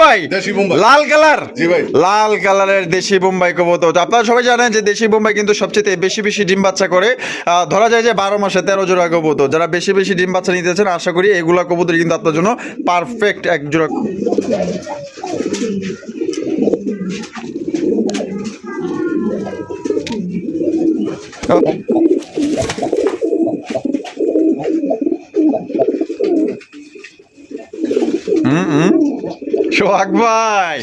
বোম্বাই দেশি বোম্বাই। লাল কালার? জি ভাই। লাল কালারের দেশি বোম্বাই কবুতর। আপনারা সবাই জানেন যে দেশি বোম্বাই কিন্তু সবচেয়ে বেশি বেশি ডিম বাচ্চা করে। ধরা যায় যে বারো মাসে তেরো জোড়া কবুতর। যারা বেশি বেশি ডিম বাচ্চা নিতেছেন আশা করি এগুলা কবুতর কিন্তু আপনার জন্য পারফেক্ট এক জোড়া সোহাগ ভাই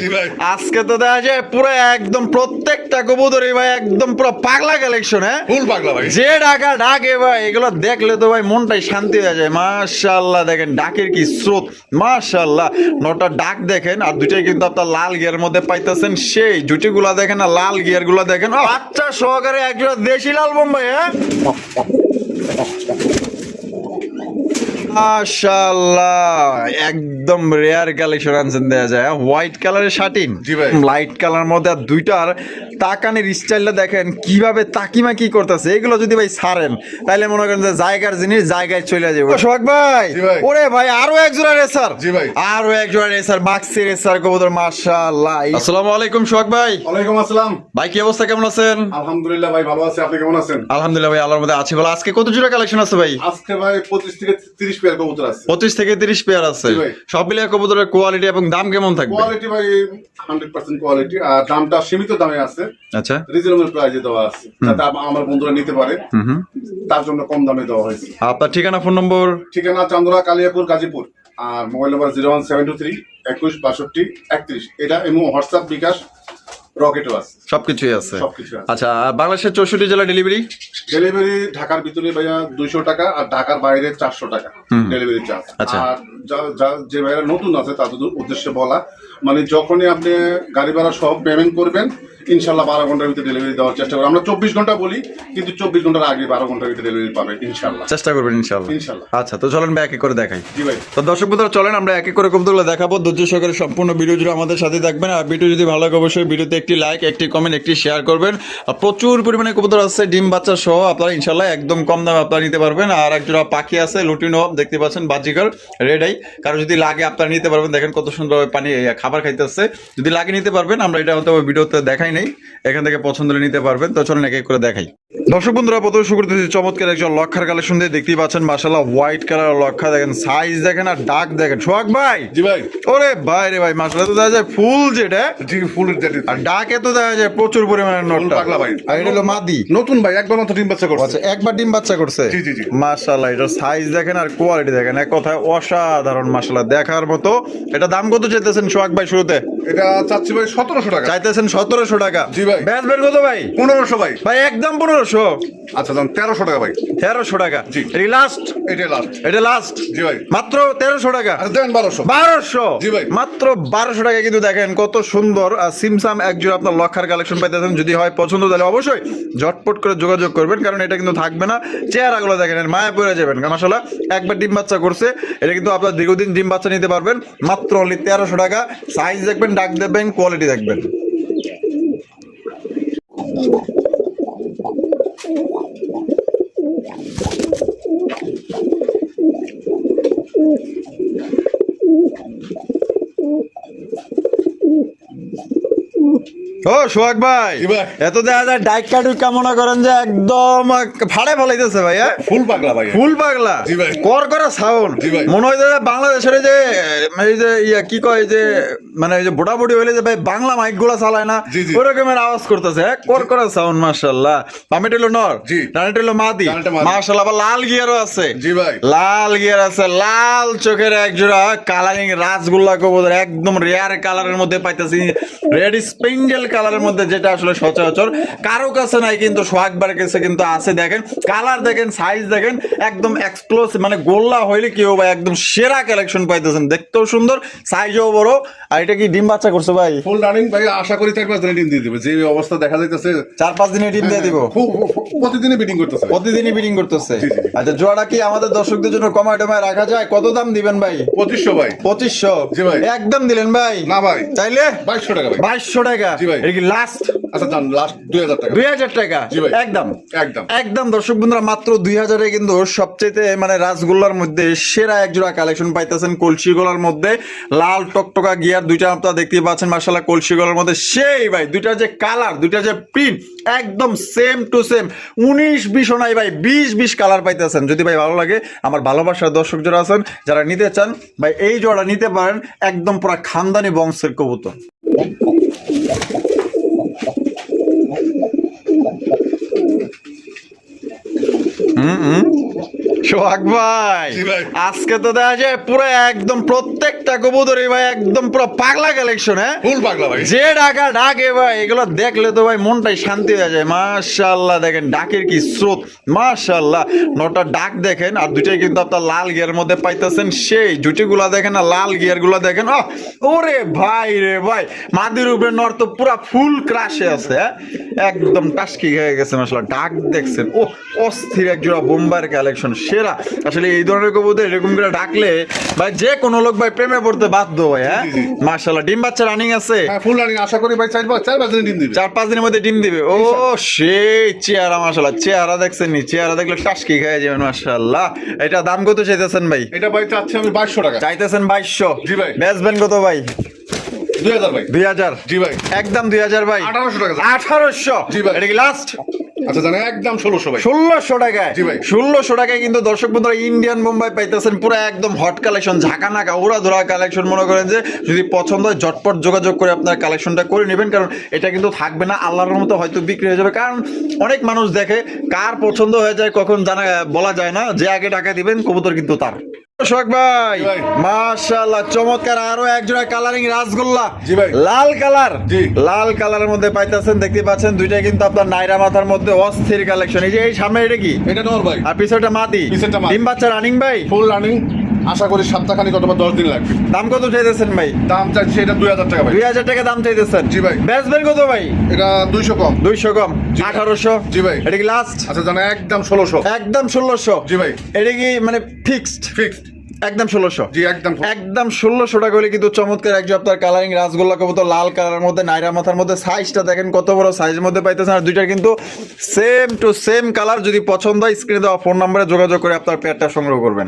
আজকে তো দেখা যায় পুরো একদম প্রত্যেকটা কবুতরই ভাই একদম পুরো পাগলা কালেকশন হ্যাঁ? ফুল পাগলা ভাই। যে ডাকা ডাকে ভাই এগুলো দেখলে তো ভাই মনটাই শান্তি হয়ে যায়। মাশাল্লাহ দেখেন ডাকের কি স্রোত। মাশাল্লাহ নটা ডাক দেখেন আর দুইটাই কিন্তু আপনার লাল গিয়ার মধ্যে পাইতেছেন। সেই জুটিগুলা দেখেন আর লাল গিয়ারগুলা দেখেন বাচ্চা সহকারে একজোড়া দেশি লাল বোম্বাই হ্যাঁ? মাশাল্লাহ একদম রেয়ার কালেকশন আনছেন দেয়া যায় হোয়াইট কালারের শার্টিন লাইট কালার মধ্যে আর দুইটার তাকানের স্টাইলটা দেখেন কীভাবে তাকিমাকি করতেছে এগুলো যদি ভাই ছাড়েন তাহলে মনে করেন যে জায়গার জিনিস জায়গায় চলে যাবে। সোহাগ ভাই ওরে ভাই আরও এক জোড়া রেসার জি ভাই। আরও এক জোড়া রেসার মাক্সি রেসার কবুতর মাশাআল্লাহ। আসসালামু আলাইকুম সোহাগ ভাই। ওয়ালাইকুম আসসালাম। ভাই কি অবস্থা কেমন আছেন? আলহামদুলিল্লাহ ভাই ভালো আছি। আপনি কেমন আছেন? আলহামদুলিল্লাহ ভাই আল্লাহর মধ্যে আছি। বলে আজকে কত জোড়া কালেকশন আছে ভাই? আজকে ভাই পঁচিশ থেকে তিরিশ পেয়ার কবুতর আছে। পঁচিশ থেকে তিরিশ পেয়ার আছে। সব মিলিয়ে কবুতরের কোয়ালিটি এবং দাম কেমন থাকবে? কোয়ালিটি ভাই হান্ড্রেড পার্সেন্ট কোয়ালিটি আর দামটা সীমিত দামে আছে। আচ্ছা। রিজনেবল প্রাইসে দেওয়া আছে। যাতে আমার বন্ধুরা নিতে পারে। তার জন্য কম দামে দেওয়া হয়েছে। আপনার ঠিকানা ফোন নম্বর ঠিকানা চান্দরা কালিয়াপুর গাজীপুর। আর mobile number zero one seven two three একুশ বাষট্টি একত্রিশ। এটা এবং হোয়াটসঅ্যাপ বিকাশ রকেটও আছে। সবকিছুই আছে। আচ্ছা আর বাংলাদেশের চৌষট্টি জেলা ডেলিভারি ডেলিভারি ঢাকার ভিতরে ভাইয়া দুইশো টাকা আর ঢাকার বাইরে চারশো টাকা ডেলিভারি চার্জ আচ্ছা। আর যা- যা- যে ভাইয়ারা নতুন আছে তাদের উদ্দেশ্যে বলা মানে যখনই আপনি গাড়ি ভাড়া সব পেমেন্ট করবেন ইনশাল্লাহ বারো ঘণ্টার ভিতরে ডেলিভারি দেওয়ার চেষ্টা করি আমরা চব্বিশ ঘণ্টা বলি কিন্তু চব্বিশ ঘণ্টার আগে বারো ঘণ্টার ভিতরে ডেলিভারি পাবে ইনশাল্লাহ। চেষ্টা করবেন ইনশাল্লাহ। ইনশাল্লাহ। আচ্ছা তো চলেন ভাই এক করে দেখাই। জি ভাই। তো দর্শক বন্ধুরা চলেন আমরা এক এক করে কবুতরগুলো দেখাবো। ধৈর্য সহকারে সম্পূর্ণ ভিডিও জুড়ে আমাদের সাথে থাকবেন। আর ভিডিও যদি ভালো লাগে অবশ্যই ভিডিওতে একটি লাইক একটি কমেন্ট একটি শেয়ার করবেন। আর প্রচুর পরিমাণে কবুতর আছে ডিম বাচ্চা সহ। আপনারা ইনশাল্লাহ একদম কম দামে আপনারা নিতে পারবেন। আর একজোড়া পাখি আছে লুটিনো দেখতে পাচ্ছেন বাজিকার রেড আই কারও যদি লাগে আপনারা নিতে পারবেন। দেখেন কত সুন্দরভাবে পানি এই খাইতে আসছে যদি লাগে নিতে পারবেন, আমরা এটা হয়তো ভিডিওতে দেখাই নেই। এখান থেকে পছন্দ নিতে পারবেন। তো চলেন এক এক করে দেখাই। দর্শক বন্ধুরা প্রথমে শুরু করতেছি চমৎকার একজন লক্ষার কালেকশন দিয়ে দেখতেই পাচ্ছেন মাসাল্লাহ হোয়াইট কালার লক্ষা। দেখেন সাইজ দেখেন আর ডাক দেখেন। সোহাগ ভাই! জি ভাই। ওরে ভাই রে ভাই মাসাল্লাহ তো দেখা যায় ফুল যেটা? জি ফুল আর ডাকে তো দেখা যায় প্রচুর পরিমাণে নটটা। পাগলা ভাই। আর এটা হলো মাদি। নতুন ভাই একবার মতো ডিম বাচ্চা করছে। আচ্ছা একবার ডিম বাচ্চা করছে? জি, জি, জি। মাশাআল্লাহ এটা সাইজ দেখেন আর কোয়ালিটি দেখেন। এক কথায় অসাধারণ মাশাআল্লাহ দেখার মতো। এটা দাম কত চাইতেছেন সোহাগ ভাই শুরুতে? এটা চাচ্ছি ভাই সতেরোশো টাকা। চাইতেছেন সতেরোশো টাকা। জি ভাই। বেচবেন কত ভাই। পনেরোশো ভাই। ভাই একদম পনেরোশো আচ্ছা দাম তেরোশো টাকা ভাই। তেরোশো টাকা। জি। এটা লাস্ট এটাই লাস্ট এটা লাস্ট জি ভাই। মাত্র তেরোশো টাকা? দেন বারোশো। বারোশো? জি ভাই। মাত্র বারোশো টাকা কিন্তু দেখেন কত সুন্দর আর সিমসাম একজোড়া আপনার লক্ষার কালেকশন পাইতেছেন যদি হয় পছন্দ তাহলে অবশ্যই ঝটপট করে যোগাযোগ করবেন কারণ এটা কিন্তু থাকবে না। চেহারাগুলো দেখেন মায়া পড়ে যাবেন। কারণ আসলে একবার ডিম বাচ্চা করছে এটা কিন্তু আপনার দীর্ঘদিন ডিম বাচ্চা নিতে পারবেন। মাত্র অনলি তেরোশো টাকা। সাইজ দেখবেন ডাক দেখবেন কোয়ালিটি দেখবেন। ও সোহাগ ভাই। এত দেখা যায় ডাইক কাটু কামনা করেন যে একদম ফাড়ে ফেলাইতেছে ভাই হ্যাঁ? ফুল পাগলা ভাই। ফুল পাগলা। কর করা সাউন্ড। মনে হয় যে বাংলাদেশের যে এই যে ইয়া কি কয় যে মানে এই যে বুড়া বুড়ি হইলে যে ভাই বাংলা মাইকগুলা চালায় না জি। আওয়াজ করতেছে। হ্যাঁ কর করা সাউন্ড মাশাআল্লাহ। পামিট হলো নর জি। রানিট হলো মাদি। মাশাআল্লাহ আবার লাল গিয়ারও আছে। জি ভাই। লাল গিয়ার আছে লাল চোখের এক জোড়া কালারিং রাসগোল্লা কবুতর একদম রেয়ার কালারের মধ্যে পাইতেছি। রেড স্পেঞ্জেল কালারের মধ্যে যেটা আসলে সচরাচর। কারও কাছে নাই কিন্তু সোহাগবার কাছে কিন্তু আছে দেখেন। কালার দেখেন সাইজ দেখেন একদম এক্সক্লুসিভ মানে গোল্লা হইলে কি হবে একদম সেরা কালেকশন পাইতেছেন। দেখতেও সুন্দর সাইজও বড় আর এটা কি ডিম বাচ্চা করছে ভাই? ফুল রানিং ভাই আশা করি চার পাঁচ দিনে ডিম দিয়ে দিবে। যে অবস্থা দেখা যাইতেছে চার পাঁচ দিনে ডিম দিয়ে দিব। প্রতিদিনই বিডিং করতেছে প্রতিদিনই বিডিং করতেছে। আচ্ছা জোড়াটা কি আমাদের দর্শকদের জন্য কমায় টমায় রাখা যায়? কত দাম দিবেন ভাই? পঁচিশশো ভাই। পঁচিশশো? জি ভাই। একদম দিলেন ভাই? না ভাই। চাইলে? বাইশশো টাকা বাইশশো টাকা। জি ভাই। এটা কি লাস্ট আচ্ছা যান লাস্ট দুই হাজার টাকা। দুই হাজার টাকা? জি ভাই। একদম। একদম। একদম দর্শক বন্ধুরা মাত্র দুই হাজারে কিন্তু সবচেয়ে মানে রাসগোল্লার মধ্যে সেরা এক জোড়া কালেকশন পাইতেছেন কলসি গলার মধ্যে। লাল টকটকা গিয়ার দুইটা আপনারা দেখতেই পাচ্ছেন মার্শাল্লাহ কলসি গলার মধ্যে সেই ভাই দুইটা যে কালার দুইটা যে প্রিন্ট একদম সেম টু সেম উনিশ বিশ নাই ভাই বিশ বিশ কালার পাইতেছেন। যদি ভাই ভালো লাগে আমার ভালোবাসার দর্শক যারা আছেন যারা নিতে চান ভাই এই জোড়া নিতে পারেন একদম পুরো খানদানি বংশের কবুতর। সোহাগ ভাই আজকে তো দেখা যায় পুরো একদম প্রত্যেকটা কবুতরই ভাই একদম পুরো পাগলা কালেকশন হ্যাঁ? ফুল পাগলা ভাই। যে ডাকা ডাকে ভাই এগুলো দেখলে তো ভাই মনটাই শান্তি হয়ে যায়। মাশাল্লাহ দেখেন ডাকের কি স্রোত। মাশাল্লাহ নটা ডাক দেখেন আর দুটাই কিন্তু আপনার লাল গিয়ার মধ্যে পাইতেছেন। সেই জুটিগুলা দেখেন আর লাল দেখেন। ওরে ভাই রে ভাই মাদির উপরে নর তো পুরা ফুল ক্রাশে আছে হ্যাঁ? একদম টাস্কি হয়ে গেছে মাশাল্লাহ ডাক দেখছেন। ও অস্থির এক জোড়া বোম্বার কালেকশন সেরা। আসলে এই ধরনের কবুতর এরকম করে ডাকলে ভাই যে কোনো লোক ভাই প্রেমে পড়তে বাধ্য ভাই হ্যাঁ? জি। ডিম বাচ্চা রানিং আছে। হ্যাঁ ফুল রানিং আশা করি ভাই চার চার পাঁচ দিনে ডিম দিবে। চার পাঁচ দিনের মধ্যে ডিম দিবে। ও সেই চেহারা মাশাল্লাহ চেহারা দেখছেন নি? চেহারা দেখলে টাসকি খেয়ে যাবেন মাশাল্লাহ এটা দাম কত চাইতেছেন ভাই? এটা ভাই চাচ্ছি আমি বাইশশো টাকা। চাইতেছেন বাইশশো। জি ভাই। বেচবেন কত ভাই? দুই হাজার ভাই। দুই হাজার। জি ভাই। একদম দুই হাজার ভাই। আঠারোশো টাকা। আঠারোশো। জি ভাই। এটা কি লাস্ট আচ্ছা জানেন একদম ষোলোশো ভাই। ষোলোশো টাকায়? জি ভাই। ষোলোশো টাকায় কিন্তু দর্শক বন্ধুরা ইন্ডিয়ান বোম্বাই পাইতেছেন পুরো একদম হট কালেকশন ঝাঁকা নাকা ওরা ধরা কালেকশন মনে করেন যে যদি পছন্দ হয় ঝটপট যোগাযোগ করে আপনার কালেকশনটা করে নেবেন কারণ এটা কিন্তু থাকবে না আল্লাহর মতো হয়তো বিক্রি হয়ে যাবে। কারণ অনেক মানুষ দেখে কার পছন্দ হয়ে যায় কখন জানা বলা যায় না যে আগে টাকা দিবেন কবুতর কিন্তু তার। শোক ভাই মাশাআল্লাহ চমৎকার আরও এক জোড়া কালারিং রাসগোল্লা। জি ভাই। লাল কালার? জি। লাল কালারের মধ্যে পাইতাছেন দেখতে পাচ্ছেন দুইটা কিন্তু আপনার নাইরা মাথার মধ্যে অস্থির কালেকশন এই যে এই সামনে এটা কি? এটা নর ভাই। আর পিছনে মাতি পিছনটা মাদি। ডিম বাচ্চা রানিং ভাই? ফুল রানিং আশা করি সপ্তাহখানিক অথবা দশ দিন লাগবে। দাম কত চাইতেছেন ভাই? দাম চাইছি এটা দুই হাজার টাকা ভাই। দুই হাজার টাকা দাম চাইতেছেন? জি ভাই। বেচবেন কত ভাই? এটা দুইশো কম। দুইশো কম। আঠারোশো? জি ভাই। এটা কি লাস্ট আচ্ছা জানেন একদম ষোলোশো। একদম ষোলোশো? জি ভাই। এটা কি মানে ফিক্সড ফিক্সড একদম ষোলোশো? জি একদম একদম ষোলোশো টাকা হলে কিন্তু চমৎকার একজন আপনার কালারিং রাসগোল্লা কবুতর লাল কালারের মধ্যে নাইরা মাথার মধ্যে। সাইজটা দেখেন কত বড় সাইজের মধ্যে পাইতেছেন। আর দুইটার কিন্তু সেম টু সেম কালার যদি পছন্দ হয় স্ক্রিনে দেওয়া ফোন নাম্বারে যোগাযোগ করে আপনার পেয়ারটা সংগ্রহ করবেন।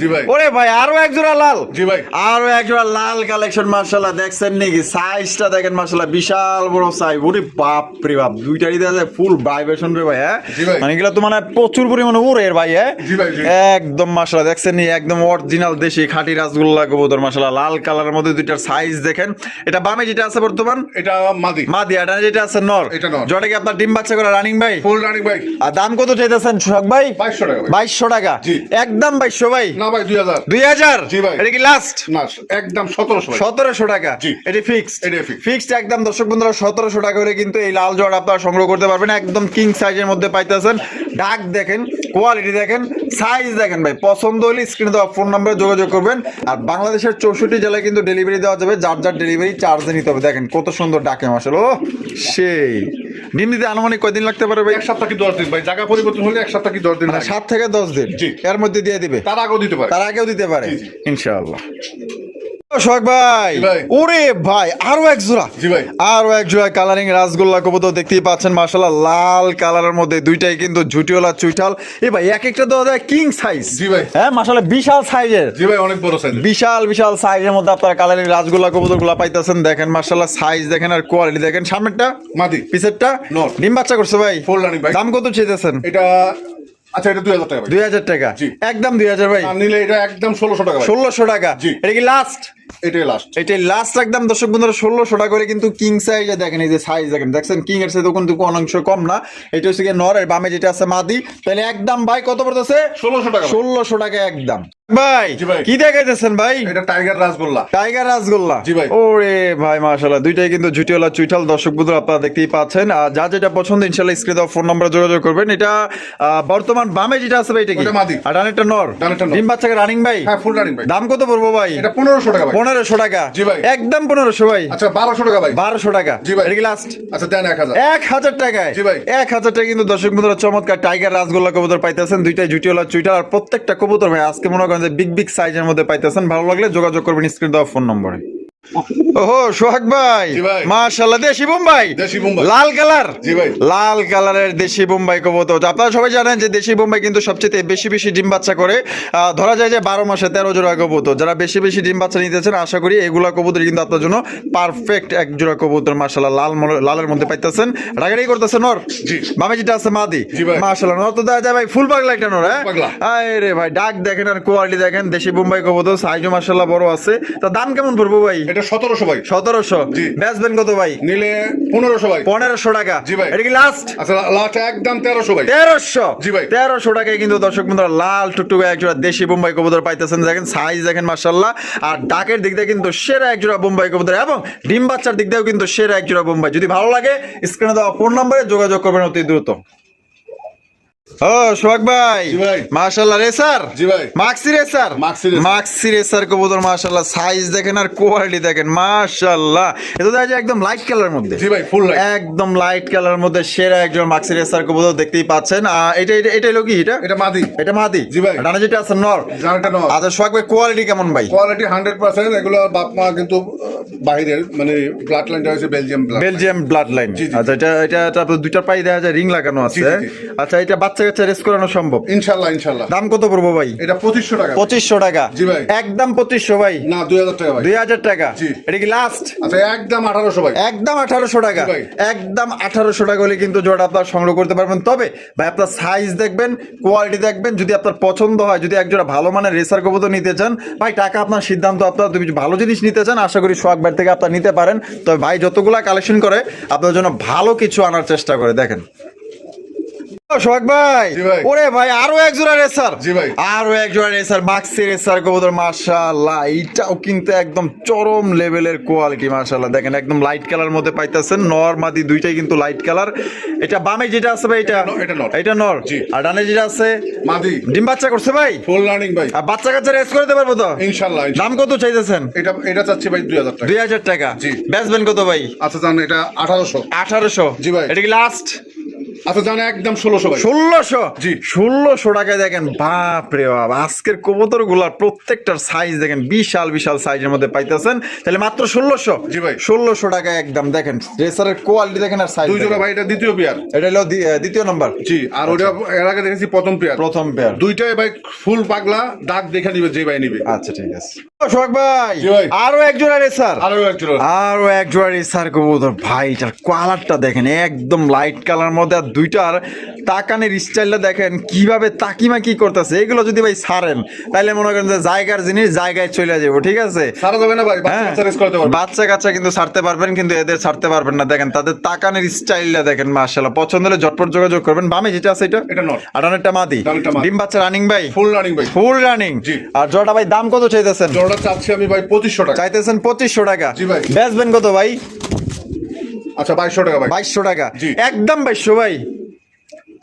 জি ভাই। ওরে ভাই আরও এক জোড়া লাল। জি ভাই। আরও এক জোড়া লাল কালেকশন মার্শাল্লাহ দেখছেন নাকি? সাইজটা দেখেন মার্শাল্লাহ বিশাল বড় সাইজ ওরে বাপ রে বাপ দুইটারই দেখা যায় ফুল ভাইব্রেশন রে ভাই হ্যাঁ? মানে এগুলো তো মানে প্রচুর পরিমাণে এর ভাই হ্যাঁ। একদম মার্শাল্লাহ দেখছেন নি একদম অরিজিনাল দেশি খাঁটি রাসগোল্লা কবুতর মার্শাল্লাহ লাল কালারের মধ্যে দুইটার সাইজ দেখেন। এটা বামে যেটা আছে বর্তমান? এটা মাদি। মা দিয়া এটা যেটা আছে নর। এটা নর। জটা কি আপনার ডিম বাচ্চা করে রানিং ভাই? ফুল রানিং ভাই। আর দাম কত চাইতেছেন সোহাগ ভাই? বাইশশো টাকা ভাই। বাইশশো টাকা। জি। একদম বাইশশো ভাই। না ভাই দুই হাজার। দুই হাজার? জি ভাই। এটা কি লাস্ট না একদম সতেরোশো সতেরোশো টাকা। জি। এটি ফিক্সড এটি ফিক্সড একদম দর্শক বন্ধুরা সতেরোশো টাকা করে কিন্তু এই লাল জট আপনারা সংগ্রহ করতে পারবেন। একদম কিং সাইজের মধ্যে পাইতেছেন। ডাক দেখেন কোয়ালিটি দেখেন সাইজ দেখেন ভাই। পছন্দ হলে স্ক্রিনে দেওয়া ফোন নাম্বারে যোগাযোগ করবেন। আর বাংলাদেশের চৌষট্টি জেলায় কিন্তু ডেলিভারি দেওয়া যাবে। যার যার ডেলিভারি চার্জে নিতে হবে। দেখেন কত সুন্দর ডাকে মাসাল ও সেই। ডিম দিতে আনুমানিক কয়দিন লাগতে পারে ভাই? এক সপ্তাহ কি দশ দিন ভাই? জায়গা পরিবর্তন হলে এক সপ্তাহ কি দশ দিন মানে সাত থেকে দশ দিন। এর মধ্যে দিয়ে দিবে? তার আগেও দিতে পারে। তার আগেও দিতে পারে। ইনশাআল্লাহ। ও, ভাই ওরে ভাই আরও এক জোড়া। আরও এক জোড়া কালারিং রাসগোল্লা কবুতর দেখতেই পাচ্ছেন মাশাআল্লাহ লাল কালারের মধ্যে দুইটাই কিন্তু ঝুটিওয়ালা চুইঠাল। এ ভাই এক একটা তো কিং সাইজ জি ভাই। হ্যাঁ মাশাআল্লাহ বিশাল সাইজের জি ভাই অনেক বড় সাইজ বিশাল বিশাল সাইজের মধ্যে আপনারা কালারিং রাসগোল্লা কবুতরগুলা পাইতেছেন। দেখেন মাশাআল্লাহ সাইজ দেখেন আর কোয়ালিটি দেখেন। সামনেরটা মাদি। পিছেরটা। ডিম বাচ্চা করছে ভাই। ভাই দাম কত চেয়েছেন এটা আচ্ছা এটা দুই হাজার টাকা ভাই। দুই হাজার টাকা। জি। একদম দুই হাজার ভাই। নিলে এটা একদম ষোলোশো টাকা ষোলোশো টাকা। এটা কি লাস্ট এটাই লাস্ট এটাই লাস্ট একদম দর্শক বন্ধুরা ষোলোশো টাকা করে কিন্তু কিং সাইজে দেখেন এই যে সাইজ দেখেন। দেখছেন? কিং এর সাথে কিন্তু কোনো অংশ কম না। এটা হচ্ছে গিয়ে নর এর বামে যেটা আছে মাদি। তাহলে একদম ভাই কত পড়তেছে? ষোলোশো টাকা। ষোলোশো টাকা একদম। ভাই। কি দেখাইতেছেন ভাই? এটা টাইগার রাসগোল্লা। টাইগার রাসগোল্লা। জি ভাই। ওরে ভাই মাশাআল্লাহ। দুইটাই কিন্তু জুটিওয়ালা চুইঠাল দর্শক আপনারা দেখতেই পাচ্ছেন। আর যা যেটা পছন্দ ইনশাআল্লাহ স্ক্রিনে দেওয়া ফোন নম্বরে যোগাযোগ করবেন। এটা বর্তমান বামে যেটা আছে ভাই এটা কি? আর ডানেরটা নর? ডিম বাচ্চাকে রানিং ভাই? হ্যাঁ ফুল রানিং ভাই। দাম কত পড়ব ভাই? এটা পনেরোশো টাকা ভাই। পনেরোশো টাকা। জি ভাই। একদম পনেরোশো ভাই। আচ্ছা বারোশো টাকা ভাই। বারোশো টাকা। জি ভাই। এটা লাস্ট আচ্ছা দেন এক হাজার। এক হাজার টাকায়। জি ভাই। এক হাজার টাকা কিন্তু দর্শক বন্ধুরা চমৎকার টাইগার রাসগোল্লা কবুতর পাইতেছেন। দুইটাই জুটিওয়ালা চুইটার আর প্রত্যেকটা কবুতর ভাই আজকে মনে করেন যে বিগ বিগ সাইজের মধ্যে পাইতেছেন। ভালো লাগলে যোগাযোগ করবেন স্ক্রিন দেওয়া ফোন নম্বরে। ওহো সোহাগ ভাই। মাশাআল্লাহ দেশি বোম্বাই? লাল কালার? লাল কালারের দেশি বোম্বাই কবুতর। আপনারা সবাই জানেন যে দেশি বোম্বাই কিন্তু সবচেয়ে বেশি বেশি ডিম বাচ্চা করে। ধরা যায় যে বারো মাসে তেরো জোড়া কবুতর। যারা বেশি বেশি ডিম বাচ্চা নিতেছেন আশা করি এগুলা কবুতর কিন্তু আপনার জন্য পারফেক্ট এক জোড়া কবুতর মাশাআল্লাহ। লাল লালের মধ্যে পাইতেছেন। রাগাড়ি করতেছে নর। বামে যেটা আছে মাদি। জি নর তো দেখা যায় ভাই ফুল পাগলা একটা নর হ্যাঁ। ভাই ডাক দেখেন আর কোয়ালিটি দেখেন। দেশি বোম্বাই কবুতর সাইজও মাশাআল্লাহ বড় আছে। তো দাম কেমন পড়ব ভাই? এটা সতেরোশো ভাই। সতেরোশো? জি। বেচবেন কত ভাই? নিলে পনেরোশো ভাই। পনেরোশো টাকা। জি ভাই। এটা কি লাস্ট আচ্ছা লাস্ট একদম তেরোশো ভাই। তেরোশো? জি ভাই। তেরোশো টাকায় কিন্তু দর্শক বন্ধুরা লাল টুকটুকে একজোড়া দেশি বোম্বাই কবুতর পাইতেছেন। দেখেন সাইজ দেখেন মার্শাল্লাহ আর ডাকের দিক দিয়ে কিন্তু সেরা একজোড়া বোম্বাই কবুতর এবং ডিম বাচ্চার দিক দিয়েও কিন্তু সেরা একজোড়া বোম্বাই। যদি ভালো লাগে স্ক্রিনে দেওয়া ফোন নম্বরে যোগাযোগ করবেন অতি দ্রুত। ও সোহাগ ভাই। রেসার জি ভাই। Maxi racer maxi racer. কবুতর সাইজ দেখেন আর কোয়ালিটি দেখেন এটা দেখা যায় একদম লাইট কালারের মধ্যে। জি ভাই ফুল লাইট একদম লাইট কালার মধ্যে সেরা একজন মাক্সি রেসার কবুতর দেখতেই পাচ্ছেন। এটা এটা এটা হলো কি এটা? এটা মাদি। এটা মাদি? জি ভাই। ডানা যেটা আছে নর। নয় আচ্ছা সোহাগ ভাই কোয়ালিটি কেমন ভাই? কোয়ালিটি হান্ড্রেড পার্সেন্ট এগুলো বাপ মা কিন্তু আহ, বাহিরের মানে ব্লাড লাইনটা হয়েছে Belgium blood Belgium blood line. আচ্ছা এটা এটা আপনার দুইটা পাই দেখা যায় রিং লাগানো আছে। আচ্ছা এটা বাচ্চা কাচ্চা রেস করানো সম্ভব। ইনশাল্লাহ ইনশাল্লাহ। দাম কত পড়ব ভাই? এটা পঁচিশশো টাকা। পঁচিশশো টাকা। জি ভাই। একদম পঁচিশশো ভাই। না দুই হাজার টাকা দুই হাজার টাকা। এটা কি লাস্ট আচ্ছা একদম আঠারোশো ভাই। একদম আঠারোশো টাকা। একদম আঠারোশো টাকা হলে কিন্তু জোড়া আপনার সংগ্রহ করতে পারবেন। তবে ভাই আপনার সাইজ দেখবেন কোয়ালিটি দেখবেন যদি আপনার পছন্দ হয় যদি একজোড়া ভালো মানের রেসার কবুতর নিতে চান ভাই টাকা আপনার সিদ্ধান্ত আপনার তুমি ভালো জিনিস নিতে চান আশা করি ব্যাট থেকে আপনার নিতে পারেন। তবে ভাই যতগুলা কালেকশন করে আপনার জন্য ভালো কিছু আনার চেষ্টা করে দেখেন। সোহাগ ভাই। ওরে ভাই আরও এক জোড়া রেসার। জি ভাই। আরও এক জোড়া রেসার মাক্সি রেসার কবুতর মাশাআল্লাহ। এইটাও কিন্তু একদম চরম লেভেলের কোয়ালিটি মাশাআল্লাহ। দেখেন একদম লাইট কালার মধ্যে পাইতেছেন। নর মাদি দুইটাই কিন্তু লাইট কালার এটা বামে যেটা আছে ভাই এটা? এটা নর। এটা নর। আর ডানে যেটা আছে? মাদি। ডিম বাচ্চা করছে ভাই? ফুল রানিং ভাই। আর বাচ্চা কাচ্চা রেস করে দিতে পারব তো? ইনশাল্লাহ ইনশাল্লাহ। দাম কত চাইতেছেন? এটা এটা চাচ্ছি ভাই টাকা। দুই হাজার টাকা। জি। বেচবেন কত ভাই? আচ্ছা জান এটা জি ভাই। এটা কি লাস্ট আচ্ছা জান একদম ষোলোশো ষোলোশো? জি। ষোলোশো টাকায় দেখেন বাপ রে বাপ আজকের কবুতরগুলার প্রত্যেকটার সাইজ দেখেন বিশাল বিশাল সাইজের মধ্যে পাইতেছেন। তাহলে মাত্র ষোলোশো? জি ভাই। ষোলোশো টাকায় একদম দেখেন কোয়ালিটি দেখেন আর সাইজ দুই জোড়া ভাই এটা দ্বিতীয় পেয়ার এটা হলো দ্বিতীয় নম্বর জি আর ওটা এর আগে দেখেছি প্রথম পেয়ার প্রথম পেয়ার দুইটাই ভাই ফুল পাগলা দাগ দেখে নিবে যে ভাই নিবে। আচ্ছা ঠিক আছে। ভাই। আরও এক জোড়া রেসার আরও এক জোড়া। আরও এক জোড়া রেসার কবুতর। ভাই এটার কালারটা দেখেন একদম লাইট কালার মধ্যে আর দুইটার তাকানের স্টাইলটা দেখেন কীভাবে তাকিমাকি করতেছে এগুলো যদি ভাই ছাড়েন তাহলে মনে করেন যে জায়গার জিনিস জায়গায় চলে যাব ঠিক আছে? সারা যাবে না ভাই বাচ্চা হ্যাঁ। কাচ্চা বাচ্চা কাচ্চা কিন্তু ছাড়তে পারবেন কিন্তু এদের ছাড়তে পারবেন না। দেখেন তাদের তাকানের স্টাইলটা দেখেন মার্শাল্লাহ পছন্দ হলে ঝটপট যোগাযোগ করবেন। বামে যেটা আছে এটা? এটা নট। আটানেরটা মাদি। ডিম বাচ্চা রানিং ভাই? ফুল রানিং ভাই। ফুল রানিং আর জোড়াটা ভাই দাম কত চাইতেছেন? জোড়াটা চাচ্ছি আমি ভাই পঁচিশশো টাকা। চাইতেছেন পঁচিশশো টাকা। জি ভাই। বেচবেন কত ভাই? আচ্ছা বাইশশো টাকা ভাই। বাইশশো টাকা। একদম বাইশশো ভাই।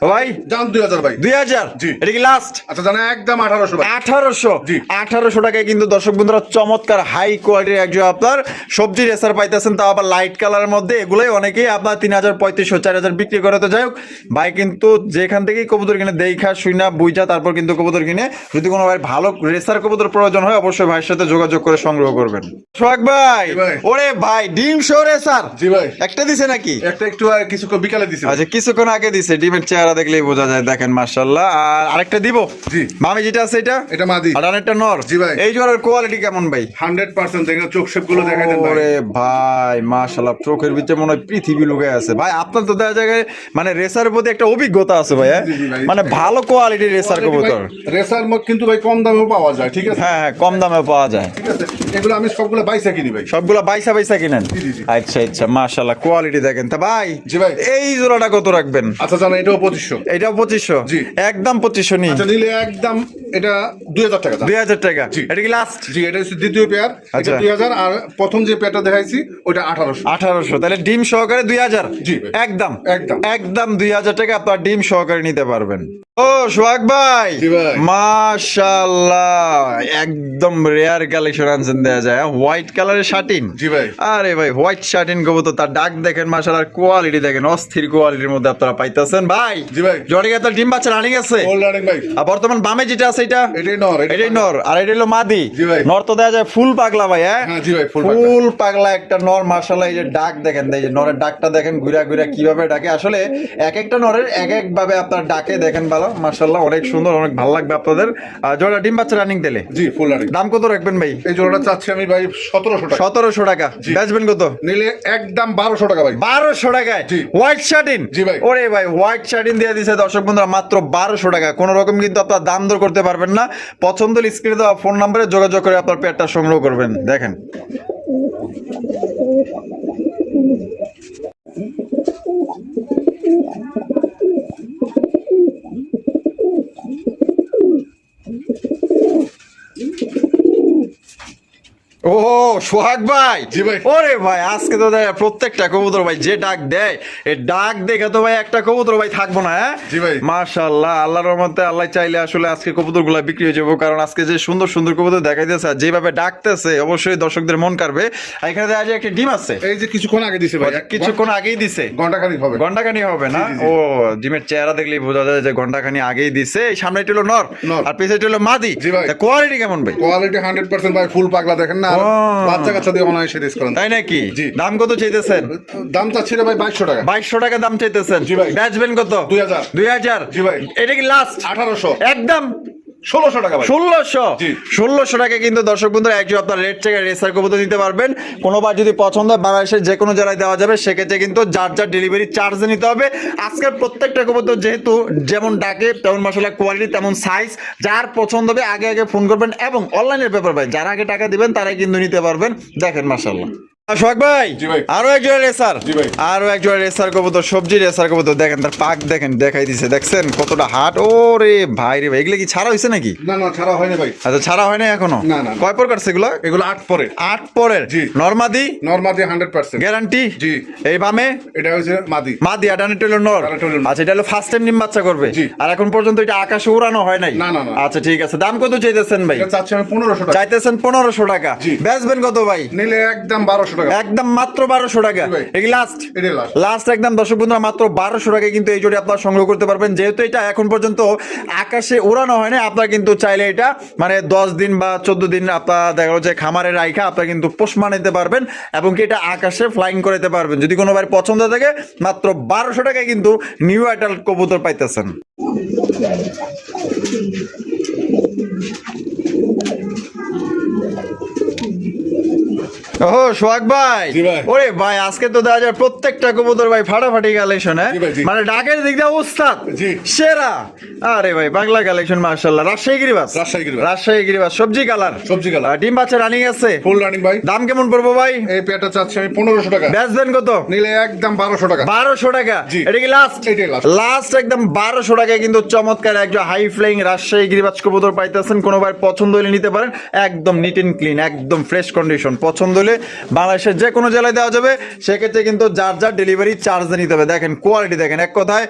ভাই? জান দুই হাজার ভাই। দুই হাজার? জি। এটা কি লাস্ট আচ্ছা জানা একদম আঠারোশো আঠারোশো? জি। আঠারোশো টাকায় কিন্তু দর্শক বন্ধুরা চমৎকার হাই কোয়ালিটির একজন আপনার সবজি রেসার পাইতেছেন তাও আবার লাইট কালারের মধ্যে। এগুলোই অনেকেই আপনার তিন হাজার পঁয়ত্রিশশো চার হাজার বিক্রি করে। তো যাই হোক ভাই কিন্তু যেখান থেকেই কবুতর কিনে দেখা শুইনা বুঝা তারপর কিন্তু কবুতর কিনে যদি কোনো ভাই ভালো রেসার কবুতর প্রয়োজন হয় অবশ্যই ভাইয়ের সাথে যোগাযোগ করে সংগ্রহ করবেন। সোহাগ ভাই। ওরে ভাই ডিম শো রেসার জি ভাই। একটা দিছে নাকি? একটা একটু কিছু বিকালে দিছে আচ্ছা কিছুক্ষণ আগে দিছে ডিমের চেহারা দেখলেই বোঝা যায় দেখেন মার্শাল্লাহ আর আরেকটা দিব? জি। মামি যেটা আছে এটা? এটা মাদি। আর আরেকটা নর? জি ভাই। এই জোড়ার কোয়ালিটি কেমন ভাই? হান্ড্রেড পার্সেন্ট দেখেন চোখ শেপগুলো দেখাই দেন ভাই। ওরে ভাই মাশাল্লাহ চোখের ভিতরে মনে হয় পৃথিবী লুকে আছে। ভাই আপনার তো দেখা যায় মানে রেসার প্রতি একটা অভিজ্ঞতা আছে ভাই হ্যাঁ? মানে ভালো কোয়ালিটির রেসার কবুতর। রেসার মত কিন্তু ভাই কম দামেও পাওয়া যায় ঠিক আছে? হ্যাঁ হ্যাঁ কম দামে পাওয়া যায়। ঠিক আছে? এগুলো আমি সবগুলো বাইসা কিনি ভাই। সবগুলা বাইসা বাইসা কিনেন। আচ্ছা আচ্ছা মাশাল্লাহ কোয়ালিটি দেখেন। তা ভাই জি ভাই। এই জোড়াটা কত রাখবেন? আচ্ছা জানা এটাও পঁচিশশো। এটাও পঁচিশশো? জি। একদম পঁচিশশো নি আচ্ছা নিলে একদম এটা দুই হাজার টাকা দুই হাজার টাকা। জি। এটা কি লাস্ট জি এটা হচ্ছে দ্বিতীয় পেয়ার। আচ্ছা। দুই হাজার আর প্রথম যে পেয়ারটা দেখাইছি ওটা আঠারোশো। আঠারোশো। তাহলে ডিম সহকারে দুই হাজার? জি একদম। একদম। একদম দুই হাজার টাকা আপনার ডিম সহকারে নিতে পারবেন। ও সোহাগ ভাই। মাশাল্লাহ একদম রেয়ার কালেকশন আনছেন দেয়া যায় হোয়াইট কালারের শার্টিন জি ভাই। আরে ভাই হোয়াইট শার্টিন কবুতর তার ডাক দেখেন মাশাল্লাহ কোয়ালিটি দেখেন অস্থির কোয়ালিটির মধ্যে আপনারা পাইতেছেন। ভাই জি ভাই। জড়ি গাতাল ডিম বাচ্চা রানিং আছে। ওল্ড রানিং ভাই। আর বর্তমান বামে যেটা আছে এটা? এটাই নর এটাই নর আর এটা হলো মাদি। জি ভাই। নর তো দেয়া যায় ফুল পাগলা ভাই হ্যাঁ? হ্যাঁ, জি ভাই, ফুল পাগলা। একটা নর মাশাল্লাহ এই যে ডাক দেখেন এই যে নরের ডাকটা দেখেন ঘুরা ঘুরা কীভাবে ডাকে। আসলে এক একটা নরের এক এক ভাবে আপনার ডাকে দেখেন ভালো মাশাল্লাহ অনেক সুন্দর অনেক ভালো লাগবে আপনাদের। আর জোড়া ডিম বাচ্চা রানিং দিলে? জি ফুল রানিং দাম কত রাখবেন ভাই? এই জোড়াটা চাচ্ছি আমি ভাই সতেরোশো টাকা। সতেরোশো টাকা। বেচবেন কত? নিলে একদম বারোশো টাকা ভাই। বারোশো টাকায়? জি। হোয়াইট শার্টিন জি ভাই। ওরে ভাই হোয়াইট শার্টিন দিয়ে দিছে। দর্শক বন্ধুরা, মাত্র বারোশো টাকা। কোনো রকম কিন্তু আপনার দাম দর করতে পারবেন না। পছন্দ স্ক্রিনে দেওয়া ফোন নাম্বারে যোগাযোগ করে আপনার পেটটা সংগ্রহ করবেন। দেখেন। ও সোহাগ ভাই! জি ভাই। ওরে ভাই আজকে তো দেখ প্রত্যেকটা কবুতর ভাই যে ডাক দেয় এই ডাক দেখে তো ভাই একটা কবুতর ভাই থাকব না হ্যাঁ? জি ভাই। মাশাআল্লাহ আল্লাহর রহমতে আল্লাহ চাইলে আসলে আজকে কবুতরগুলা বিক্রি হয়ে যাব কারণ আজকে যে সুন্দর সুন্দর কবুতর দেখাইতেছে আর যেভাবে ডাকতেছে অবশ্যই দর্শকদের মন কাড়বে। আর এখানে দেখা যায় একটা ডিম আছে। এই যে কিছুক্ষণ আগে দিছে ভাই কিছুক্ষণ আগেই দিছে। ঘন্টাখানি হবে। ঘন্টাখানি হবে না। ও ডিমের চেহারা দেখলেই বোঝা যায় যে ঘন্টাখানি আগেই দিছে। এই সামনে হলো নর। আর পিছে হলো মাদি। কোয়ালিটি কেমন ভাই? কোয়ালিটি হান্ড্রেড পার্সেন্ট ভাই ফুল পাগলা দেখেন না? আর বাচ্চা কাচ্চা দিয়ে অনায়াসে রেস করেন। তাই নাকি। দাম কত চাইতেছেন? দাম চাচ্ছিল ভাই বাইশশো টাকা। বাইশশো টাকা দাম চাইতেছেন। জি ভাই। বেচবেন কত? 2000 দুই হাজার? জি ভাই। এটা কি লাস্ট আঠারোশো। একদম? ষোলোশো টাকা ষোলোশো? ষোলোশো টাকা কিন্তু দর্শক বন্ধুরা একজন আপনার রেড চেকে রেসার কবুতর নিতে পারবেন। কোনোবার যদি পছন্দ হয় বাংলাদেশের যে কোনো জেলায় দেওয়া যাবে সেক্ষেত্রে কিন্তু যার যার ডেলিভারি চার্জ নিতে হবে। আজকের প্রত্যেকটা কবুতর যেহেতু যেমন ডাকে তেমন মশলা কোয়ালিটি তেমন সাইজ যার পছন্দ হবে আগে আগে ফোন করবেন। এবং অনলাইনের পেপার ভাই যারা আগে টাকা দিবেন তারাই কিন্তু নিতে পারবেন। দেখেন মাসাল্লাহ সোহাগ ভাই জি ভাই। আরও রেসার জি ভাই। আরও রেসার কবুতর সবজি রেসার কবুতর। দেখেন তার পাক দেখেন দেখাই দিছে। দেখছেন কতটা হাট? ও রে ভাই রে ভাই এগুলো কি ছাড়া হয়েছে নাকি? না না ছাড়া হয়নি ভাই। আচ্ছা ছাড়া হয় এখনও। কয় এগুলো আট পরে আট পরের? জি। নর্মাদি? নর্মাদি হান্ড্রেড পার্সেন্ট গ্যারান্টি? জি। এই বামে? এটা হচ্ছে মাদি। নর। আচ্ছা এটা হলো ফার্স্ট টাইম ডিম বাচ্চা করবে। আর এখন পর্যন্ত এটা আকাশে উড়ানো হয় নাই। না, না, না। আচ্ছা ঠিক আছে। দাম কত চাইতেছেন ভাই? পনেরোশো টাকা। চাইতেছেন পনেরোশো টাকা। বেচবেন কত ভাই? নিলে একদম বারোশো টাকা। একদম মাত্র বারোশো টাকা। লাস্ট লাস্ট একদম দর্শক বন্ধুরা মাত্র বারোশো টাকায় কিন্তু এই জোড়ি আপনারা সংগ্রহ করতে পারবেন। যেহেতু এটা এখন পর্যন্ত আকাশে উড়ানো হয় না আপনারা কিন্তু চাইলে এটা মানে দশ দিন বা চোদ্দ দিন আপনার দেখা গেলো যে খামারে রাইখা আপনারা কিন্তু পোষমা নিতে পারবেন এবং কি এটা আকাশে ফ্লাইং করতে পারবেন। যদি কোনো ভাই পছন্দ থাকে মাত্র বারোশো টাকায় কিন্তু নিউ আইটাল কবুতর পাইতেছেন। ও সোহাগ ভাই। ওরে ভাই আজকে তো দেখা যায় প্রত্যেকটা কবুতর ভাই ফাটাফাটি কালেকশন হ্যাঁ। মানে ডাকের দিক দিয়ে উস্তাদ সেরা। আরে ভাই বাংলা কালেকশন মার্শাল্লাহ রাজশাহী গিরিবাস। রাজশাহী গিরিবাস। রাজশাহী গিরিবাস সবজি কালার সবজি কালার। ডিম বাচ্চা রানিং আছে। ফুল রানিং ভাই। দাম কেমন পড়ব ভাই? এই পেয়ারটা চাচ্ছি আমি পনেরোশো টাকা। বেচবেন কত? নিলে একদম বারোশো টাকা। বারোশো টাকা। এটা কি লাস্ট লাস্ট একদম বারোশো টাকায় কিন্তু চমৎকার একজন হাই ফ্লাইং রাজশাহী গিরিবাজ কবুতর পাইতেছেন। কোনো ভাই পছন্দ হলে নিতে পারেন। একদম নিট এন্ড ক্লিন একদম ফ্রেশ কন্ডিশন পছন্দ হলে বাংলাদেশের যে কোনো জেলায় দেওয়া যাবে সেক্ষেত্রে কিন্তু যার যার ডেলিভারি চার্জ নিতে হবে। দেখেন কোয়ালিটি দেখেন এক কথায়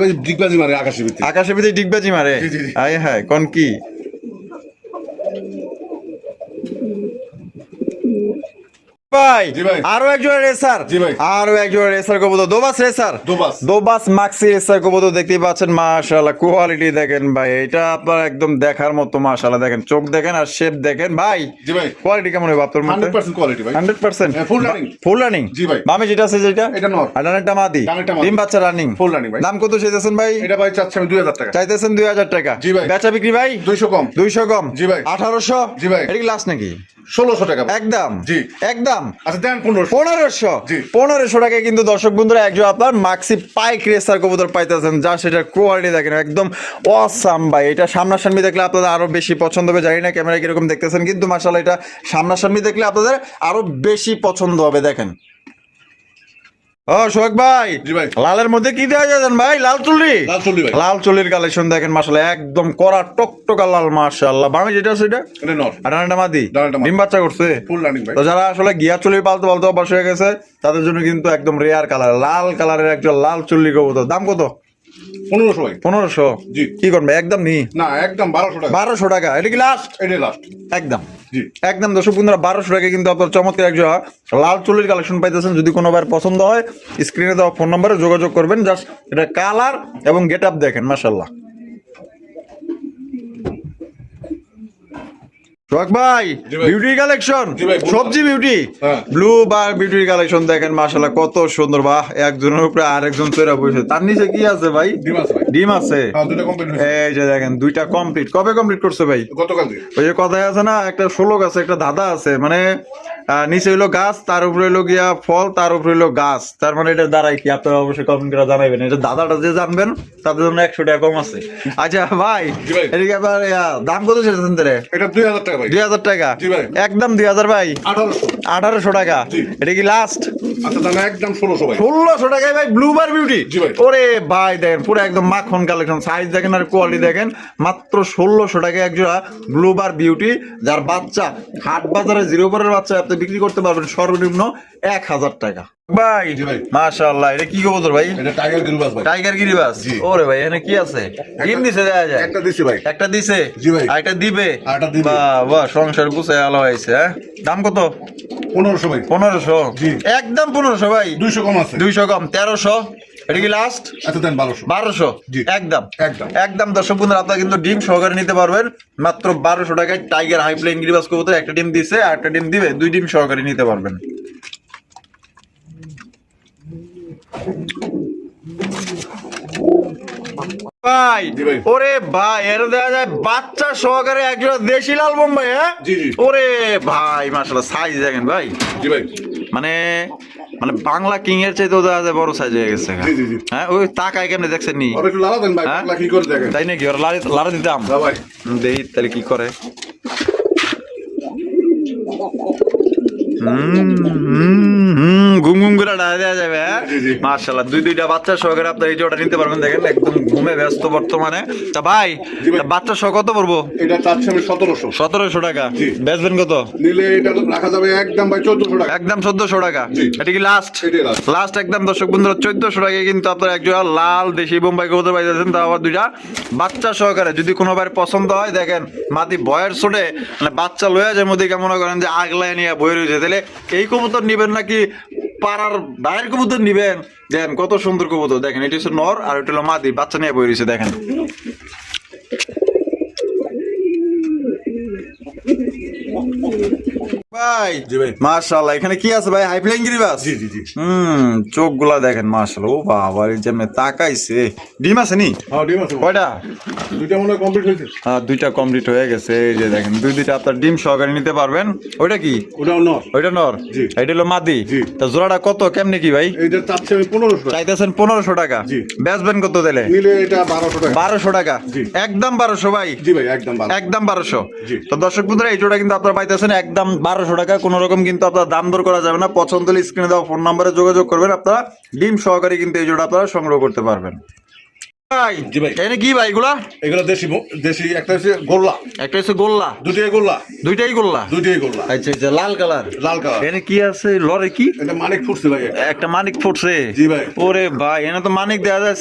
ভাই ডিগবাজি মারে আকাশে ভিতরে। ডিগবাজি মারে। আয় হ্যাঁ কোন কি? ভাই। আরও একজন রেসার জি ভাই। আরও একজন রেসার কবুতর। দোবাস রেসার দোবাস। দোবাস মাক্সি রেসার কবুতর দেখতেই পাচ্ছেন মাশাআল্লাহ কোয়ালিটি দেখেন ভাই। এটা আপনার একদম দেখার মতো মাশাআল্লাহ দেখেন চোখ দেখেন আর শেপ দেখেন। ভাই কোয়ালিটি কেমন হবে আপনার মধ্যে? হান্ড্রেড পার্সেন্ট কোয়ালিটি ভাই। হান্ড্রেড পার্সেন্ট হ্যাঁ, full ফুল রানিং জি ভাই। বামে যেটা আছে যেটা? এটা নর। আর ডানেরটা মাদি। ডিম বাচ্চা রানিং ভাই। দাম কত চাইতেছেন ভাই? এটা ভাই চাচ্ছি আমি টাকা। চাইতেছেন দুই হাজার টাকা। জি ভাই। বেচা বিক্রি ভাই? দুইশো কম। দুইশো কম। জি ভাই। আঠারোশো? জি ভাই। এটা কি লাস্ট নাকি? ষোলোশো টাকা একদম। জি। একদম। আচ্ছা দেন পনেরোশো। পনেরোশো। পনেরোশো টাকায় কিন্তু দর্শক বন্ধুরা একজন আপনার মাক্সি পাইক রেসার কবুতর পাইতেছেন যা সেটার কোয়ালিটি দেখেন একদম অসাম ভাই। এটা সামনাসামনি দেখলে আপনাদের আরও বেশি পছন্দ হবে। জানি না ক্যামেরা কীরকম দেখতেছেন কিন্তু মার্শাল এটা সামনাসামনি দেখলে আপনাদের আরও বেশি পছন্দ হবে দেখেন। ও ভাই লালের মধ্যে কি দেওয়া ভাই? লাল চুল্লি লাল চুল্লির কালেকশন দেখেন মাসালা একদম টকটকা লাল বামে যেটা আছে এটা? এটা নর আর ডানাটা মাদি? ডিম বাচ্চা করছে? তো যারা আসলে গিয়া চুল্লি পালতে পালতে অভ্যাস হয়ে গেছে তাদের জন্য কিন্তু একদম রেয়ার কালার লাল কালারের একজন লাল চুল্লি কবুতর। দাম কত? পনেরোশো পনেরোশো? জি। কি করবে? একদম নি? না একদম বারোশো টাকা। বারোশো টাকা। এটা কি লাস্ট এটাই লাস্ট একদম। জি। একদম দর্শক বন্ধুরা বারোশো টাকা কিন্তু আপনার চমৎকার একজন লাল চুলের কালেকশন পাইতেছেন। যদি কোনো বার পছন্দ হয় স্ক্রিনে দেওয়া ফোন নম্বরে যোগাযোগ করবেন। জাস্ট এটা কালার এবং গেট আপ দেখেন মাসাল্লাহ সোহাগ ভাই বিউটি কালেকশন জি ভাই, blue সবজি বিউটি। ব্লু বার বিউটির কালেকশন দেখেন কত সুন্দর। বাহ একজনের উপরে আরেকজন চড়া বসে। তার নিচে কি আছে ভাই? ডিম আছে ভাই। ডিম আছে? হ্যাঁ এই যে দেখেন দুইটা কমপ্লিট কবে কমপ্লিট করছে ভাই? গতকাল ওই যে কথায় আছে না একটা ষোলো আছে একটা ধাঁধা আছে। মানে নিচে হইল গাছ তার উপরে হইল গিয়া ফল তার উপরে হইল গাছ। তার মানে এটা দাঁড়ায় কি? আপনারা অবশ্যই কমেন্ট করে জানাবেন এটা দাদাটা যে জানবেন তাদের জন্য একশো টাকা কম আছে। আচ্ছা ভাই ভাই। এদিকে দাম কত ছেড়েছেন তাহলে এটা দুই হাজার টাকা দুই হাজার টাকা? একদম দুই হাজার ভাই? আঠারোশো। টাকা? এটা কি লাস্ট আচ্ছা ষোলোশো ভাই। টাকায় ভাই ব্লুবার বিউটি ওরে ভাই দেখেন পুরো একদম মাখন কালেকশন সাইজ দেখেন আর কোয়ালিটি দেখেন মাত্র ষোলোশো টাকায় একজোড়া ব্লুবার বিউটি যার বাচ্চা হাট বাজারে জিরো পরের বাচ্চা আপনি বিক্রি করতে পারবেন সর্বনিম্ন এক হাজার টাকা। ভাই মাশাআল্লাহ এটা কি কবুতর ভাই? এটা টাইগার গ্রিবাস ভাই। টাইগার গিরিবাস? ওরে ভাই এখানে কি আছে? ডিম দিছে দেখা যায়। একটা দিছি ভাই। একটা দিছে? জি ভাই। আর একটা দিবে। বাহ বাহ সংসার গুছায় আলো হয়েছে হ্যাঁ? দাম কত? পনেরোশো ভাই। পনেরোশো? একদম পনেরোশো ভাই। দুইশো কম আছে। দুইশো কম তেরোশো? এটা কি লাস্ট আচ্ছা দেন বারোশো। বারোশো? একদম। একদম। একদম দর্শক বন্ধুরা আপনারা কিন্তু ডিম সহকারে নিতে পারবেন। মাত্র বারোশো টাকায় টাইগার হাই প্লেন গিরিবাস কবুতর একটা ডিম দিছে আর একটা ডিম দিবে দুই ডিম সহকারে নিতে পারবেন। ভাই। ওরে ভাই এর দেখা যায় বাচ্চা সহকারে একজন দেশি লাল বোম্বাই হ্যাঁ। ওরে ভাই মাসাল্লাহ সাইজ দেখেন ভাই। জি ভাই। মানে মানে বাংলা কিং এর চাইতে ওদের আছে বড় সাইজ হয়ে গেছে। হ্যাঁ ওই তাকায় কেমনে দেখছেন নি? হ্যাঁ? কি করে দেখেন? তাই নাকি? ওরা লাল লাড়া দিতাম দেখি ভাই। দেই তাহলে কি করে। ঘুম ঘুম করে ডাকা দেওয়া যাবে হ্যাঁ? জি, জি। মার্শাল্লাহ দুই দুইটা বাচ্চা সহকারে আপনার এই জোড়া নিতে পারবেন দেখেন একদম ঘুমে ব্যস্ত বর্তমানে। তা ভাই জি ভাই। তা বাচ্চা সহ কত পড়ব? এটা চাচ্ছি আমি সতেরোশো। সতেরোশো টাকা। বেচবেন কত? নিলে এটা রাখা যাবে একদম ভাই চোদ্দশো টাকা। একদম চোদ্দশো টাকা। এটা কি লাস্ট লাস্ট একদম দর্শক বন্ধুরা চোদ্দশো টাকায় কিন্তু আপনার একজোড়া লাল দেশি বোম্বাই কবুতর তা আবার দুইটা বাচ্চা সহকারে। যদি কোনো বার পছন্দ হয় দেখেন মাটি বয়ের ছোটে মানে বাচ্চা লয়ে যায় মধ্যে মনে করেন যে আগলায় নিয়ে বয়ে রয়েছে। তাহলে এই কবুতর নিবেন নাকি পাড়ার বাইরের কবুতর নিবেন? দেন কত সুন্দর কবুতর, দেখেন, এটি হচ্ছে নর আর এটা হলো মাদি, বাচ্চা নিয়ে বই রয়েছে, দেখেন। ভাই জি ভাই। মাশাআল্লাহ এখানে কি আছে ভাই? হাইফ্লাইং গিরিবাস? জি জি জি। হুম চোখ দেখেন মাশাআল্লাহ। ও বাবা এই যেমন তাকাইছে। ডিম আছে নি? হ্যাঁ ডিম আছে। কয়টা? দুইটা মনে কমপ্লিট হয়েছে। আহ, দুইটা কমপ্লিট হয়ে গেছে। এই যে দেখেন দুই দুইটা আপনার ডিম সহকারে নিতে পারবেন। ওইটা কি? ওটাও নর। ওইটা নর? জি। এটা হলো মাদি? তা জোড়াটা কত? কেমনে কি ভাই? চাচ্ছি চাইতেছেন পনেরোশো টাকা। জি। বেচবেন কত দিলে নিলে এটা বারোশো টাকা। বারোশো টাকা। জি। একদম বারোশো ভাই? জি ভাই একদম বারোশো। তো দর্শক বন্ধুরা এই জোড়া কিন্তু আপনারা পাইতেছেন একদম বারোশো টাকা, কোনো রকম কিন্তু আপনার দাম দর করা যাবে না। পছন্দ স্ক্রিনে দেওয়া ফোন নাম্বারে যোগাযোগ করবেন। আপনারা ডিম সহকারে কিন্তু এই জোড়া আপনারা সংগ্রহ করতে পারবেন। জি ভাই। এনে কি ভাই এগুলা? এগুলো দেশি দেশি একটা হচ্ছে গোল্লা। একটা হচ্ছে গোল্লা। দুটাই গোল্লা। দুইটাই গোল্লা? দুইটাই গোল্লা। আচ্ছা আচ্ছা লাল কালার। লাল কালার। এনে কি আছে লরে কি? এটা মানিক ফুটছে ভাই একটা। একটা মানিক ফুটছে? জি ভাই। ওরে ভাই এনে তো মানিক যায়।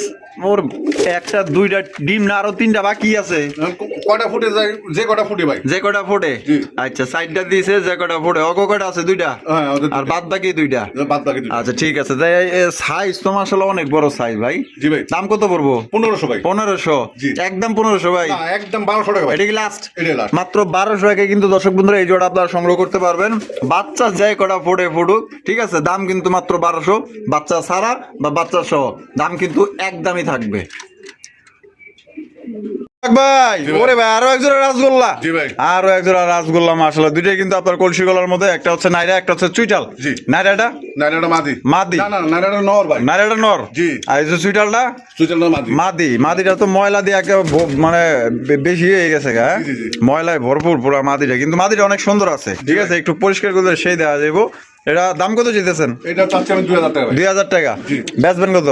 ওর একটা দুইটা ডিম না আরও তিনটা বাকি আছে। ক- কয়টা ফুটে যায় যে কটা ফুটে ভাই। যে কটা ফোটে। আচ্ছা সাইডটা দিয়েছে যে কটা ফোটে? অক কটা আছে দুইটা? হ্যাঁ আর বাদ বাকি দুইটা? বাদ বাকি আচ্ছা ঠিক আছে। সাইজ তো আসলে অনেক বড় সাইজ ভাই। জি ভাই। দাম কত পড়ব? পনেরোশো ভাই। পনেরোশো? একদম পনেরোশো ভাই। একদম বারোশো টাকা এটা কি লাস্ট মাত্র বারোশো টাকায় কিন্তু দর্শক বন্ধুরা এই জোড়া আপনারা সংগ্রহ করতে পারবেন। বাচ্চা যাই কটা ফোটে ফুটুক ঠিক আছে? দাম কিন্তু মাত্র বারোশো। বাচ্চা ছাড়া বা বাচ্চা সহ দাম কিন্তু একদমই থাকবে। ভাই। ওরে ভাই আরও একজোড়া রাসগোল্লা। আরও একজোড়া রাসগোল্লা মাসালা দুইটাই কিন্তু আপনার কলসি গলার মধ্যে একটা হচ্ছে নাইরা একটা হচ্ছে চুইটাল। নাইরাটা? নাইরাটা মাদি। মাদি। না না নাইরাটা নর ভাই। নাইরাটা নর? জি। আর এই যে চুইটালটা? সুইজারল্যান্ড মাদি। মাদি। মাদিটা তো ময়লা দিয়ে মানে বেশি হয়ে গেছে গা হ্যাঁ? ময়লায় ভরপুর পুরো মাদিটা। কিন্তু মাদিটা অনেক সুন্দর আছে। ঠিক আছে? একটু পরিষ্কার করলে সেই দেওয়া যাব এটা দাম কত জিতেছেন এটা চাচ্ছি আমি দুই হাজার টাকা। দুই হাজার টাকা? বেচবেন কত?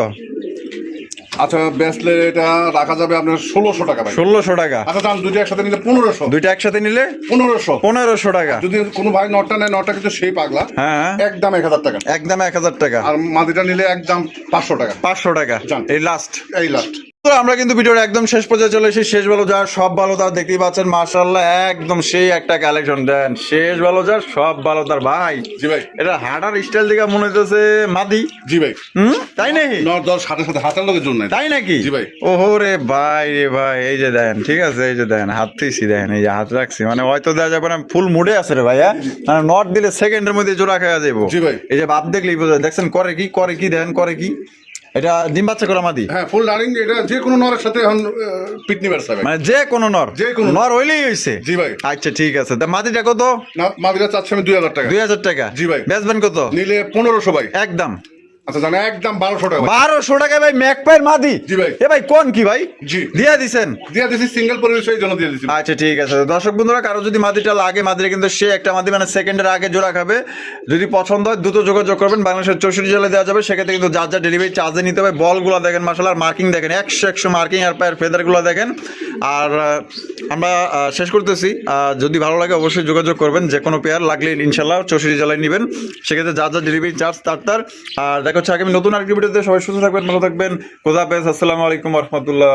আচ্ছা বেসলে এটা রাখা যাবে আপনার ষোলোশো টাকা ষোলোশো টাকা। আচ্ছা দাম দুইটা একসাথে নিলে পনেরোশো। দুইটা একসাথে নিলে পনেরোশো। পনেরোশো টাকা। যদি কোনো ভাই নটটা নেয় নটটা কিন্তু সেই পাগলা। হ্যাঁ। একদম এক হাজার টাকা। একদম এক হাজার টাকা। আর মাদিটা নিলে একদম পাঁচশো টাকা। পাঁচশো টাকা। এই লাস্ট এই লাস্ট তো আমরা কিন্তু ভিডিওর একদম শেষ পর্যায়ে চলে এসেছি। শেষ ভালো যার সব ভালো তার দেখতেই পাচ্ছেন। মার্শাল্লাহ একদম সেই একটা কালেকশন দেন। শেষ ভালো যার সব ভালো তার। ভাই জি ভাই। এটা হাঁটার স্টাইল দেখে মনে হচ্ছে মাদি। জি ভাই। হুম? তাই নাকি? দশ সাথে সাথে হাতের লোকের জন্য তাই নাকি? জি ভাই। ওহো রে ভাই রে ভাই এই যে দেন ঠিক আছে এই যে দেন হাত তুইছি দেন এই যে হাত রাখছি। মানে হয়তো দেওয়া যাবে না ফুল মুডে আছে রে ভাইয়া। মানে নট দিলে সেকেন্ডের মধ্যে জোড়া খাওয়া যাব জি ভাই। এই যে বাপ দেখলেই বোঝা দেখছেন করে কি করে কি দেন করে কি? এটা ডিম বাচ্চা করা মাদি? হ্যাঁ ফুল রানিং এটা যে কোনো নরের সাথে এখন পিটনি ভাই মানে যে কোনো নর? যে কোনো নর। হইলেই হইছে? জি ভাই। আচ্ছা ঠিক আছে। তা মাদিটা কত? না মাদিটা চাচ্ছি আমি দুই হাজার টাকা। দুই হাজার টাকা। জি ভাই। বেচবেন কত? নিলে পনেরোশো ভাই। একদম। আচ্ছা জানে একদম বারোশো টাকা ভাই। বারোশো টাকা ভাই ম্যাকপাইর মাদি? জি ভাই। এ ভাই কোন কি ভাই? জি। দিয়া দিছেন? দিয়ে দিছি সিঙ্গেল পরিবেশ জন্য দিয়ে দিছি। আচ্ছা ঠিক আছে। দর্শক বন্ধুরা কারও যদি মাদিটা লাগে মাদিটা কিন্তু সে একটা মাদি মানে সেকেন্ডের আগে জোড়া খাবে। যদি পছন্দ হয় দ্রুত যোগাযোগ করবেন। বাংলাদেশের চৌষট্টি জেলায় দেওয়া যাবে। সেক্ষেত্রে কিন্তু যার যা ডেলিভারি চার্জে নিতে হবে। বলগুলো দেখেন মাসাল আর মার্কিং দেখেন। একশো একশো মার্কিং আর পায়ের ফেদারগুলো দেখেন। আর আমরা শেষ করতেছি। যদি ভালো লাগে অবশ্যই যোগাযোগ করবেন। যে কোনো পেয়ার লাগলে ইনশাল্লাহ চৌষট্টি জেলায় নেবেন। সেক্ষেত্রে যার যা ডেলিভারি চার্জ তার তার। আর দেখা হচ্ছে আগামী নতুন আরেকটি ভিডিওতে সবাই সুস্থ থাকবেন, ভালো থাকবেন। খোদা হাফেজ, আসসালামু আলাইকুম রহমতুল্লাহ